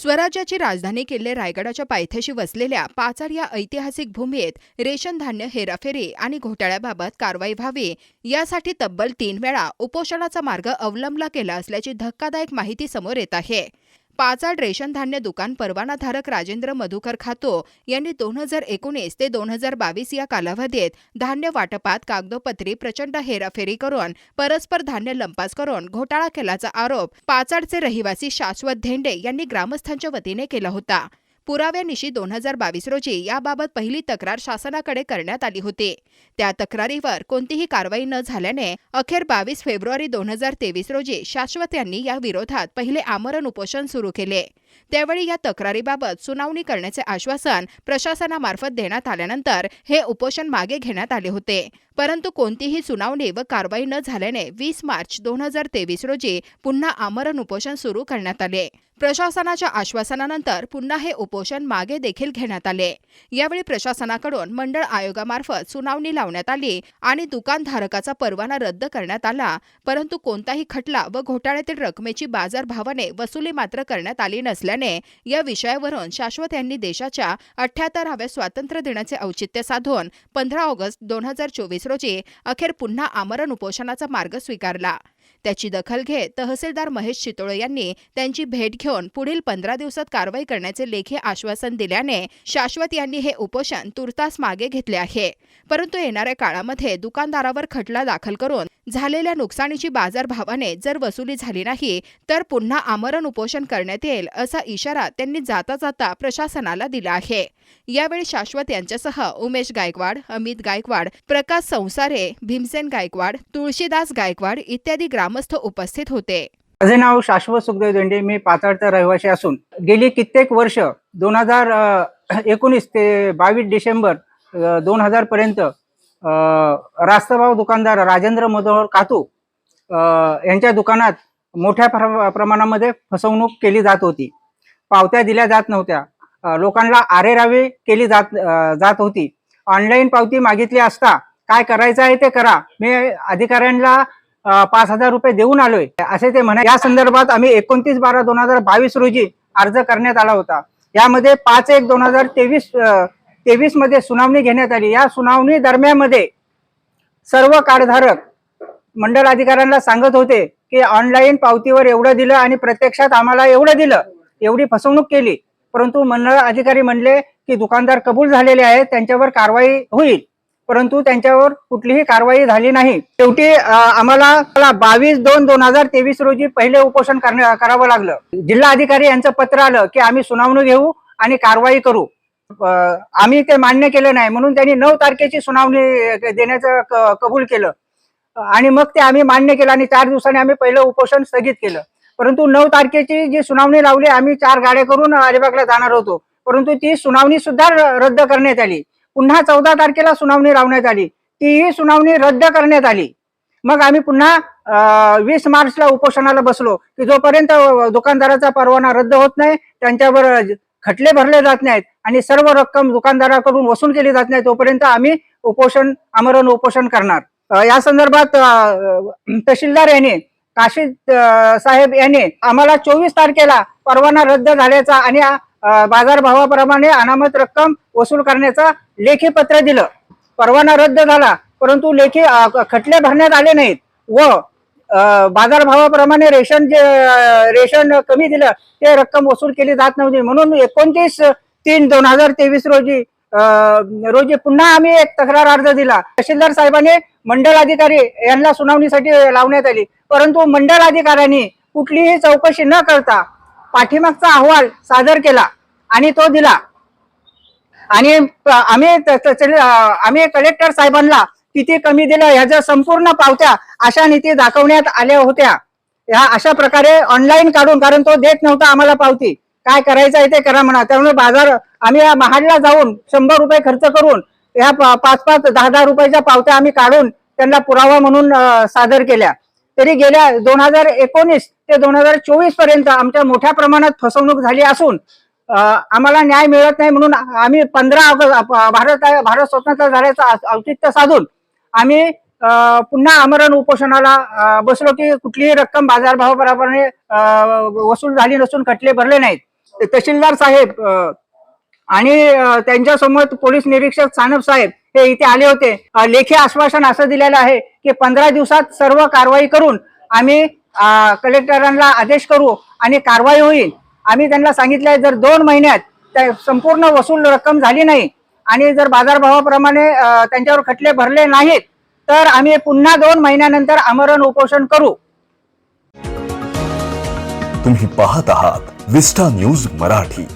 स्वराज्याची राजधानी किल्ले रायगडाच्या पायथ्याशी वसलेल्या पाचाड या ऐतिहासिक भूमीत रेशन धान्य हेराफेरी आणि घोटाळ्याबाबत कारवाई व्हावी यासाठी तब्बल तीन वेळा उपोषणाचा मार्ग अवलंबला गेला असल्याची धक्कादायक माहिती समोर येत आहे. पाचाड रेशन धान्य दुकान परवानाधारक राजेंद्र मधुकर खातो यांनी दोन हजार एकोणीस ते दोन हजार बावीस या कालावधीत धान्य वाटपात कागदोपत्री प्रचंड हेराफेरी करून परस्पर धान्य लंपास करून घोटाळा केल्याचा आरोप पाचाडचे रहिवासी शाश्वत धेंडे यांनी ग्रामस्थांच्या वतीने केला होता. पुराव्यानिशी दोन हजार बावीस रोजी याबाबत पहिली तक्रार शासनाकडे करण्यात आली होती. त्या तक्रारीवर कोणतीही कारवाई न झाल्याने अखेर बावीस फेब्रुवारी दोन हजार तेवीस रोजी शाश्वत यांनी या विरोधात पहिले आमरण उपोषण सुरू केले. त्यावेळी या तक्रारीबाबत सुनावणी करण्याचे आश्वासन प्रशासनामार्फत देण्यात आल्यानंतर हे उपोषण मागे घेण्यात आले होते. परंतु कोणतीही सुनावणी व कारवाई न झाल्याने वीस मार्च दोन हजार तेवीस रोजी पुन्हा आमरण उपोषण सुरू करण्यात आले. प्रशासनाच्या आश्वासनानंतर पुन्हा हे उपोषण मागे देखील घेण्यात आले. यावेळी प्रशासनाकडून मंडळ आयोगामार्फत सुनावणी लावण्यात आली आणि दुकानधारकाचा परवाना रद्द करण्यात आला परंतु कोणताही खटला व घोटाळ्यातील रकमेची बाजारभावाने वसुली मात्र करण्यात आली नसल्याने या विषयावरून शाश्वत यांनी देशाच्या अठ्ठ्याहत्तराव्या स्वातंत्र्य दिनाचे औचित्य साधून पंधरा ऑगस्ट दोन हजार चोवीस रोजी अखेर पुन्हा आमरण उपोषणाचा मार्ग स्वीकारला. त्याची दखल घेत तहसीलदार महेश चितोळे यांनी त्यांची भेट घेऊन पुढील पंधरा दिवसात कारवाई करण्याचे लेखी आश्वासन दिल्याने शाश्वत यांनी हे उपोषण तुर्तास मागे घेतले आहे. परंतु येणाऱ्या काळामध्ये दुकानदारावर खटला दाखल करून झालेल्या नुकसानीची बाजारभावाने जर वसुली झाली नाही तर पुन्हा आमरण उपोषण करण्यात येईल असा इशारा त्यांनी जाता जाता प्रशासनाला दिला आहे. यावेळी शाश्वत यांच्यासह उमेश गायकवाड अमित गायकवाड प्रकाश संसारे भीमसेन गायकवाड तुळशीदास गायकवाड इत्यादी ग्रामस्थ उपस्थित होते. माझे नाव शाश्वत सुखदेव झेंडे मी पाताळचा रहिवासी असून गेली कित्येक वर्ष दोन हजार एकोणीस ते बावीस डिसेंबर दोन हजार पर्यंत रास्तभाव दुकानदार राजेंद्र मधोहर कातू यांच्या दुकानात मोठ्या प्र- प्रमाणामध्ये फसवणूक केली जात होती. पावत्या दिल्या जात नव्हत्या. लोकांना आरेरावी केली जात जात होती. ऑनलाईन पावती मागितली असता काय करायचं आहे ते करा. मी अधिकाऱ्यांना पाच हजार रुपये देऊन आलोय. असे ते म्हणा या संदर्भात आम्ही एकोणतीस बारा दोन हजार बावीस रोजी अर्ज करण्यात आला होता. यामध्ये पाच एक दोन हजार तेवीस तेवीसमध्ये सुनावणी घेण्यात आली. या सुनावणी दरम्यानमध्ये सर्व कार्डधारक मंडळ अधिकाऱ्यांना सांगत होते की ऑनलाईन पावतीवर एवढं दिलं आणि प्रत्यक्षात आम्हाला एवढं दिलं. एवढी फसवणूक केली. परंतु मंडळ अधिकारी म्हणले की दुकानदार कबूल झालेले आहेत त्यांच्यावर कारवाई होईल. परंतु त्यांच्यावर कुठलीही कारवाई झाली नाही. शेवटी आम्हाला बावीस दोन दोन हजार तेवीस रोजी पहिले उपोषण करावं लागलं. जिल्हा अधिकारी यांचं पत्र आलं की आम्ही सुनावणी घेऊ आणि कारवाई करू. आम्ही ते मान्य केलं नाही. म्हणून त्यांनी नऊ तारखेची सुनावणी देण्याचं कबूल केलं. आणि मग ते आम्ही मान्य केलं आणि चार दिवसांनी आम्ही पहिलं उपोषण स्थगित केलं. परंतु नऊ तारखेची जी सुनावणी लावली आम्ही चार गाड्या करून अलिबागला जाणार होतो. परंतु ती सुनावणी सुद्धा रद्द करण्यात आली. पुन्हा चौदा तारखेला सुनावणी लावण्यात आली. तीही सुनावणी रद्द करण्यात आली. मग आम्ही पुन्हा वीस मार्चला उपोषणाला बसलो की जोपर्यंत दुकानदाराचा परवाना रद्द होत नाही त्यांच्यावर खटले भरले जात नाहीत आणि सर्व रक्कम दुकानदाराकडून वसूल केली जात नाही तोपर्यंत आम्ही उपोषण आमरण उपोषण करणार. या संदर्भात तहसीलदार यांनी काशी साहेब यांनी आम्हाला चोवीस तारखेला परवाना रद्द झाल्याचा आणि बाजारभावाप्रमाणे अनामत रक्कम वसूल करण्याचा लेखी पत्र दिलं. परवाना रद्द झाला परंतु लेखी खटले भरण्यात आले नाहीत व बाजारभावाप्रमाणे रेशन जे रेशन कमी दिलं ते रक्कम वसूल केली जात नव्हती. म्हणून एकोणतीस तीन दोन हजार तेवीस रोजी रोजी पुन्हा आम्ही एक तक्रार अर्ज दिला. तहसीलदार साहेबांनी मंडळ अधिकारी यांना सुनावणीसाठी लावण्यात आली. परंतु मंडळ अधिकाऱ्यांनी कुठलीही चौकशी न करता पाठीमागचा अहवाल सादर केला आणि तो दिला. आणि आम्ही आम्ही कलेक्टर साहेबांना किती कमी दिल्या ह्याच्या संपूर्ण पावत्या अशा नीती दाखवण्यात आल्या होत्या. ह्या अशा प्रकारे ऑनलाईन काढून कारण तो देत नव्हता आम्हाला पावती. काय करायचं आहे ते करा म्हणा. त्यामुळे बाजार आम्ही या महाडला जाऊन शंभर रुपये खर्च करून ह्या पाच पाच दहा दहा रुपयाच्या पावत्या आम्ही काढून त्यांना पुरावा म्हणून सादर केल्या. तरी गेल्या दोन हजार एकोणीस ते दोन हजार चोवीसपर्यंत आमच्या मोठ्या प्रमाणात फसवणूक झाली असून आम्हाला न्याय मिळत नाही म्हणून आम्ही पंधरा ऑगस्ट भारत भारत स्वतंत्र झाल्याचं औचित्य साधून आम्ही पुन्हा आमरण उपोषणाला बसलो की कुठलीही रक्कम बाजारभावाप्रमाणे वसूल झाली नसून खटले भरले नाहीत. तहसीलदार साहेब आणि त्यांच्यासोबत त्यांच्यासमोर पोलीस निरीक्षक सानप साहेब हे इथे आले होते. लेखी आश्वासन असं दिलेलं आहे की पंधरा दिवसात सर्व कारवाई करून आम्ही कलेक्टरांना आदेश करू आणि कारवाई होईल. आम्ही त्यांना सांगितलंय जर दोन महिन्यात त्या संपूर्ण वसूल रक्कम झाली नाही आणि जर बाजारभावाप्रमाणे त्यांच्यावर खटले भरले नाहीत तर आम्ही पुन्हा दोन महिन्यानंतर आमरण उपोषण करू. तुम्ही पाहत आहात विस्टा न्यूज मराठी.